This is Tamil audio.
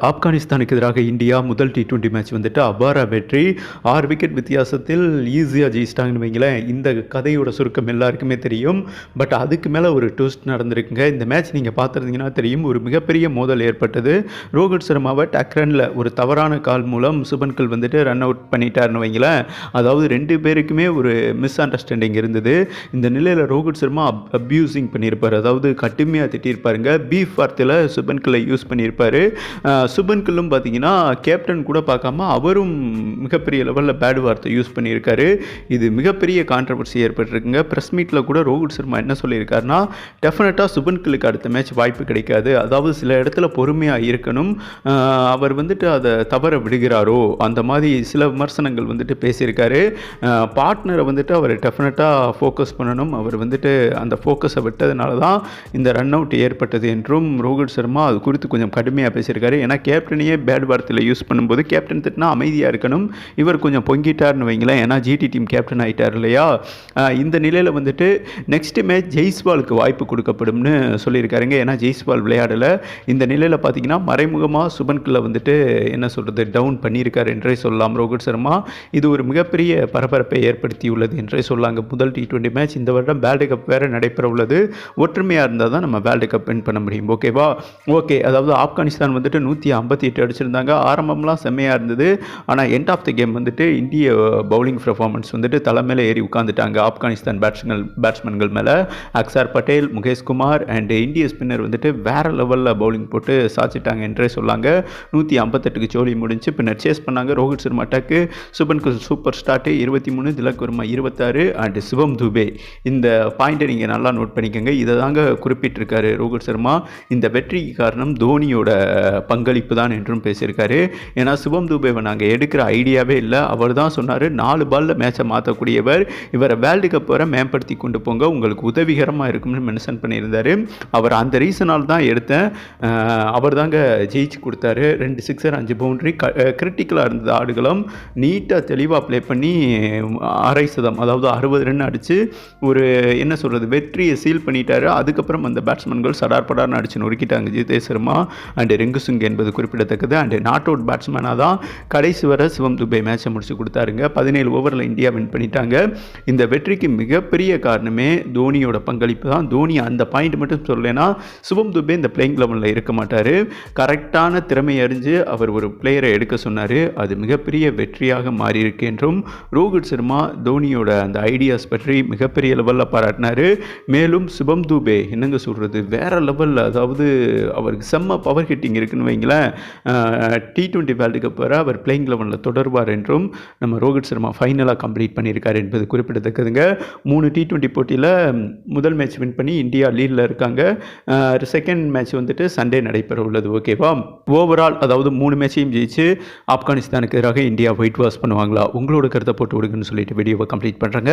ஆப்கானிஸ்தானுக்கு எதிராக இந்தியா முதல் டி டுவெண்ட்டி மேட்ச் வந்துட்டு அபார வெற்றி. ஆறு விக்கெட் வித்தியாசத்தில் ஈஸியாக ஜெயிச்சிட்டாங்கன்னு வைங்களேன். இந்த கதையோட சுருக்கம் எல்லாருக்குமே தெரியும். பட் அதுக்கு மேலே ஒரு ட்விஸ்ட் நடந்திருக்குங்க. இந்த மேட்ச் நீங்கள் பார்த்துருந்தீங்கன்னா தெரியும். ஒரு மிகப்பெரிய மோதல் ஏற்பட்டது. ரோஹித் சர்மாவை டக்ரனில் ஒரு தவறான கால் மூலம் சுபன்கல் வந்துட்டு ரன் அவுட் பண்ணிட்டாருன்னு வைங்களேன். அதாவது ரெண்டு பேருக்குமே ஒரு மிஸ் அண்டர்ஸ்டாண்டிங் இருந்தது. இந்த நிலையில் ரோஹித் சர்மா அப் அப்யூசிங் பண்ணியிருப்பார். அதாவது கட்டுமையாக திட்டியிருப்பாருங்க. பீஃப் வார்த்தையில் சுபன்கலை யூஸ் பண்ணியிருப்பார். சுபன்கில்லும் பார்த்தீங்கன்னா கேப்டன் கூட பார்க்காம அவரும் மிகப்பெரிய லெவலில் பேட் வார்த்தை யூஸ் பண்ணியிருக்காரு. இது மிகப்பெரிய கான்ட்ரவர்சி ஏற்பட்டிருக்குங்க. ப்ரெஸ் மீட்டில் கூட ரோஹித் சர்மா என்ன சொல்லியிருக்காருன்னா டெஃபினட்டாக சுபன்கிலுக்கு அடுத்த மேட்ச் வாய்ப்பு கிடைக்காது. அதாவது சில இடத்துல பொறுமையாக இருக்கணும். அவர் வந்துட்டு அதை தவற விடுகிறாரோ அந்த மாதிரி சில விமர்சனங்கள் வந்துட்டு பேசியிருக்காரு. பார்ட்னரை வந்துட்டு அவர் டெஃபினட்டாக ஃபோக்கஸ் பண்ணணும். அவர் வந்துட்டு அந்த ஃபோக்கஸை விட்டதுனால தான் இந்த ரன் அவுட் ஏற்பட்டது என்றும் ரோஹித் சர்மா அது குறித்து கொஞ்சம் கடுமையாக பேசியிருக்காரு. ஏன்னா கேப்டனையே பேட் வார்த்தையில் யூஸ் பண்ணும்போது கேப்டன் திட்டினா அமைதியாக இருக்கணும். இவர் கொஞ்சம் பொங்கிட்டார்னு வைங்களேன். ஏன்னா ஜிடி டீம் கேப்டன் ஆகிட்டார் இல்லையா? இந்த நிலையில் வந்துட்டு நெக்ஸ்ட் மேட்ச் ஜெய்ஸ்வாலுக்கு வாய்ப்பு கொடுக்கப்படும்னு சொல்லியிருக்காருங்க. ஏன்னா ஜெய்ஸ்வால் விளையாடலை. இந்த நிலையில் பார்த்தீங்கன்னா மறைமுகமாக சுபன்கில் வந்துட்டு என்ன சொல்கிறது டவுன் பண்ணியிருக்காரு என்றே சொல்லலாம். ரோஹித் சர்மா இது ஒரு மிகப்பெரிய பரபரப்பை ஏற்படுத்தியுள்ளது என்றே சொல்லாங்க. முதல் டி டுவெண்ட்டி மேட்ச் இந்த வருடம் வேர்ல்டு கப் வேறு நடைபெற உள்ளது. ஒற்றுமையாக இருந்தால் தான் நம்ம வேர்ல்டு கப் வின் பண்ண முடியும். ஓகேவா ஓகே அதாவது ஆப்கானிஸ்தான் வந்துட்டு நூற்றி ஐம்பத்தி எட்டு அடிச்சிருந்தாங்க. ஆரம்பம்லாம் செம்மையாக இருந்தது. ஆனால் எண்ட் ஆஃப் த கேம் வந்துட்டு இந்திய uh, பவுலிங் பர்ஃபார்மன்ஸ் வந்துட்டு தலை மேலே ஏறி உட்காந்துட்டாங்க ஆப்கானிஸ்தான் பேட்ஸ்மென் பேட்ஸ்மேன்கள் மேலே. அக்சார் பட்டேல் முகேஷ் குமார் அண்ட் இந்திய ஸ்பின்னர் வந்துட்டு வேறு லெவலில் பவுலிங் போட்டு சாச்சிட்டாங்க என்றே சொல்லாங்க. நூற்றி ஐம்பத்தெட்டுக்கு ஜோலி முடிஞ்சு பின்னர் சேஸ் பண்ணாங்க. ரோஹித் சர்மா அட்டாக்கு சுபன் குல் சூப்பர் ஸ்டார்ட்டு இருபத்தி மூணு திலக் வர்மா இருபத்தாறு அண்ட் சிவம் துபே. இந்த பாயிண்ட்டை நீங்கள் நல்லா நோட் பண்ணிக்கோங்க. இதை தாங்க குறிப்பிட்டிருக்காரு ரோஹித் சர்மா. இந்த வெற்றிக்கு காரணம் தோனியோட பங்களிப்பு தான் என்றும் பேசியிருக்காரு. ஏன்னா சிவம் தூபேவை நாங்கள் எடுக்கிற ஐடியாவே இல்லை. அவர் தான் சொன்னார் நாலு பாலில் மேட்சை மாற்றக்கூடியவர் இவரை வேர்ல்டு கப் வரை மேம்படுத்தி கொண்டு போங்க உங்களுக்கு உதவிகரமாக இருக்கும்னு மென்ஷன் பண்ணியிருந்தார். அவர் அந்த ரீசனால் தான் எடுத்தேன். அவர் தாங்க ஜெயிச்சு கொடுத்தாரு. ரெண்டு சிக்ஸர் அஞ்சு பவுண்ட்ரி க கிரிட்டிக்கலாக இருந்தது ஆடுகளும். நீட்டாக தெளிவாக ப்ளே பண்ணி அரை சதம் அதாவது அறுபது ரன் அடித்து ஒரு என்ன சொல்கிறது வெற்றியை சீல் பண்ணிட்டாரு. அதுக்கப்புறம் அந்த பேட்ஸ்மேன்கள் சடார் படார்னு அடிச்சு நொறுக்கிட்டாங்க ஜிதேஷ் சர்மா அண்ட் ரெங்கு என்பது என்பது குறிப்பிடத்தக்கது. அண்ட் நாட் அவுட் பேட்ஸ்மேனாக தான் கடைசி வரை சிவம் துபே மேட்சை முடிச்சு கொடுத்தாருங்க. பதினேழு ஓவரில் இந்தியா வின் பண்ணிட்டாங்க. இந்த வெற்றிக்கு மிகப்பெரிய காரணமே தோனியோட பங்களிப்பு தான். தோனி அந்த பாயிண்ட் மட்டும் சொல்லலைன்னா சிவம் துபே இந்த பிளேயிங் லெவலில் இருக்க மாட்டார். கரெக்டான திறமை அறிஞ்சு அவர் ஒரு பிளேயரை எடுக்க சொன்னார். அது மிகப்பெரிய வெற்றியாக மாறியிருக்கு என்றும் ரோஹித் சர்மா தோனியோட அந்த ஐடியாஸ் பற்றி மிகப்பெரிய லெவலில் பாராட்டினார். மேலும் சிவம் துபே என்னங்க சொல்கிறது வேற லெவலில் அதாவது அவருக்கு செம்ம பவர் ஹிட்டிங் இருக்குன்னு வைங்களேன். டி டுவெண்ட்டி வேர்ல்டு கப் அவர் பிளேயிங் லெவனில் தொடர்வார் என்றும் நம்ம ரோஹித் சர்மா ஃபைனலாக கம்ப்ளீட் பண்ணியிருக்கார் என்பது குறிப்பிடத்தக்கதுங்க. மூணு டி டுவெண்ட்டி போட்டியில் முதல் மேட்ச் வின் பண்ணி இந்தியா லீடில் இருக்காங்க. செகண்ட் மேட்ச் வந்துட்டு சண்டே நடைபெற உள்ளது ஓகேவா ஓவரால் அதாவது மூணு மேட்சையும் ஜெயிச்சு ஆப்கானிஸ்தானுக்கு எதிராக இந்தியா ஒயிட் வாஷ் பண்ணுவாங்களா? உங்களோட கருத்தை போட்டு விடுங்கன்னு சொல்லிட்டு வீடியோவை கம்ப்ளீட் பண்ணுறாங்க